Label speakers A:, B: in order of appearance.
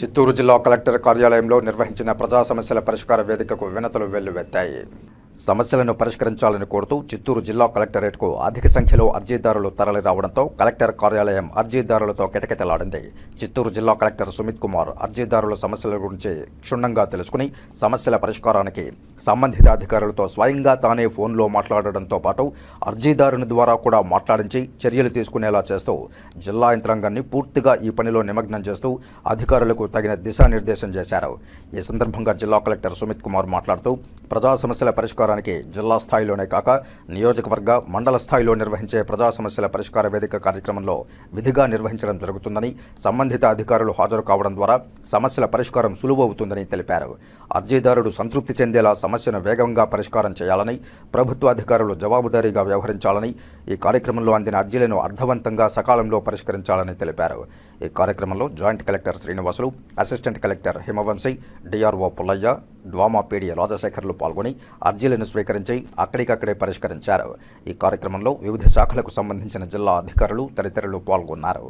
A: చిత్తూరు జిల్లా కలెక్టర్ కార్యాలయంలో నిర్వహించిన ప్రజా సమస్యల పరిష్కార వేదికకు వినతులు వెల్లువెత్తాయి. సమస్యలను పరిష్కరించాలని కోరుతూ చిత్తూరు జిల్లా కలెక్టరేట్కు అధిక సంఖ్యలో అర్జీదారులు తరలిరావడంతో కలెక్టర్ కార్యాలయం అర్జీదారులతో కిటకిటలాడింది. చిత్తూరు జిల్లా కలెక్టర్ సుమిత్ కుమార్ అర్జీదారుల సమస్యల గురించి క్షుణ్ణంగా తెలుసుకుని సమస్యల పరిష్కారానికి సంబంధిత అధికారులతో స్వయంగా తానే ఫోన్లో మాట్లాడడంతో పాటు అర్జీదారుని ద్వారా కూడా మాట్లాడించి చర్యలు తీసుకునేలా చేస్తూ జిల్లా యంత్రాంగాన్ని పూర్తిగా ఈ పనిలో నిమగ్నం చేస్తూ అధికారులకు తగిన దిశానిర్దేశం చేశారు. ఈ సందర్భంగా జిల్లా కలెక్టర్ సుమిత్ కుమార్ మాట్లాడుతూ ప్రజా సమస్యల పరిష్కారానికి జిల్లా స్థాయిలోనే కాక నియోజకవర్గ మండల స్థాయిలో నిర్వహించే ప్రజా సమస్యల పరిష్కార వేదిక కార్యక్రమంలో విధిగా నిర్వహించడం జరుగుతుందని సంబంధిత అధికారులు హాజరు కావడం ద్వారా సమస్యల పరిష్కారం సులువవుతుందని తెలిపారు. అర్జీదారుడు సంతృప్తి చెందేలా సమస్యను వేగంగా పరిష్కారం చేయాలని ప్రభుత్వ అధికారులు జవాబుదారీగా వ్యవహరించాలని ఈ కార్యక్రమంలో అందిన అర్జీలను అర్థవంతంగా సకాలంలో పరిష్కరించాలని తెలిపారు. ఈ కార్యక్రమంలో joint collector Srinivasulu assistant collector Himavamshi DRO Pullaiah డ్వామాపేడి రాజశేఖర్లు పాల్గొని అర్జీలను స్వీకరించి అక్కడికక్కడే పరిష్కరించారు. ఈ కార్యక్రమంలో వివిధ శాఖలకు సంబంధించిన జిల్లా అధికారులు తదితరులు పాల్గొన్నారు.